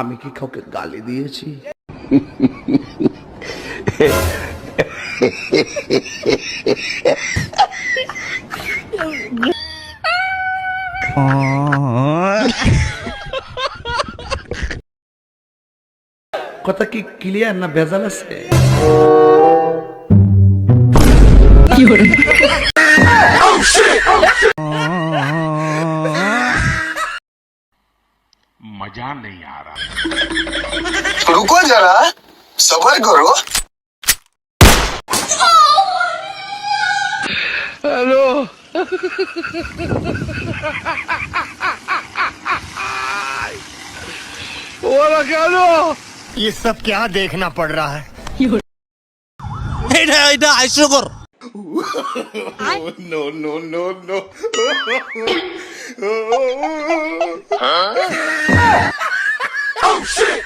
আমি কি কাউকে গালি দিয়েছি? কথা কি ক্লিয়ার না ভেজাল আছে? रुको जरा। सबर करो। हेलो। ओला ये सब क्या देखना पड़ रहा है? এটা এটা হাস্যকর no no no no Oh shit!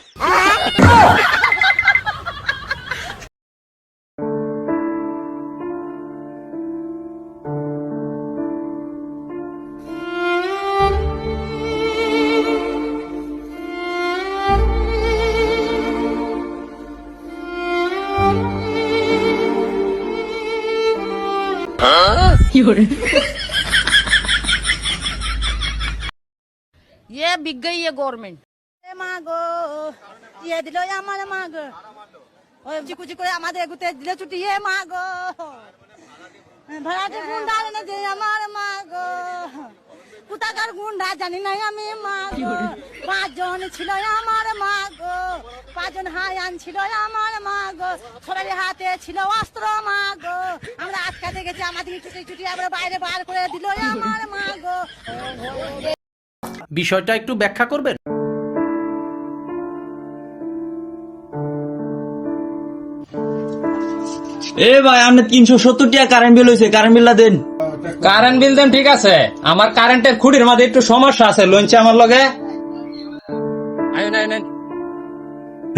ये बिक गई है गवर्नमेंट মাগো ইয়ে দিল আমার মাগো ওই চিকুচি করে আমাদের এগুতে দিলে ছুটি এ মাগো ভাড়াটে গুন্ডা এনে দে আমার মাগো কোথাকার গুন্ডা জানি না আমি মাগো পাঁচজন ছিল আমার মাগো পাঁচজন হায়ান ছিল আমার মাগো সবাই হাতে ছিল অস্ত্র মাগো আমরা আটকাতে গেছি আমাদের ছুটি ছুটি আমরা বাইরে বার করে দিল আমার মাগো বিষয়টা একটু ব্যাখ্যা করবেন? এ ভাই আপনি তিনশো সত্তর টাকা কারেন্ট বিল হয়েছে কারেন্ট বিলটা দেন। কারেন্ট বিল দেন ঠিক আছে। আমার কারেন্টের খুঁটির মাঝে একটু সমস্যা আছে লঞ্চে আমার লগে।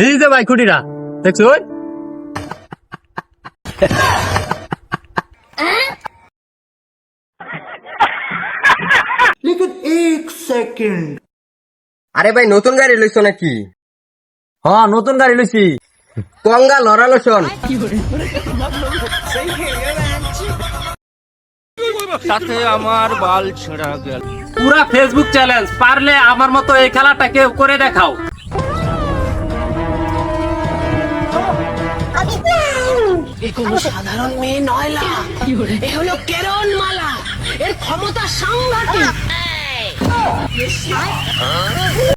এই যে ভাই খুঁটিরা দেখছ? আরে ভাই নতুন গাড়ি লইছো নাকি? হ্যাঁ নতুন গাড়ি লইছি। কঙ্গা লড়ালো শোন সাথে আমার বাল ছেঁড়া গেল। পুরা ফেসবুক চ্যালেঞ্জ পারলে আমার মতো এই খেলাটা কেউ করে দেখাও। এ কোনো সাধারণ মেয়ে নয়লা এ হলো কেরণ মালা। এর ক্ষমতা সাংঘাতিক।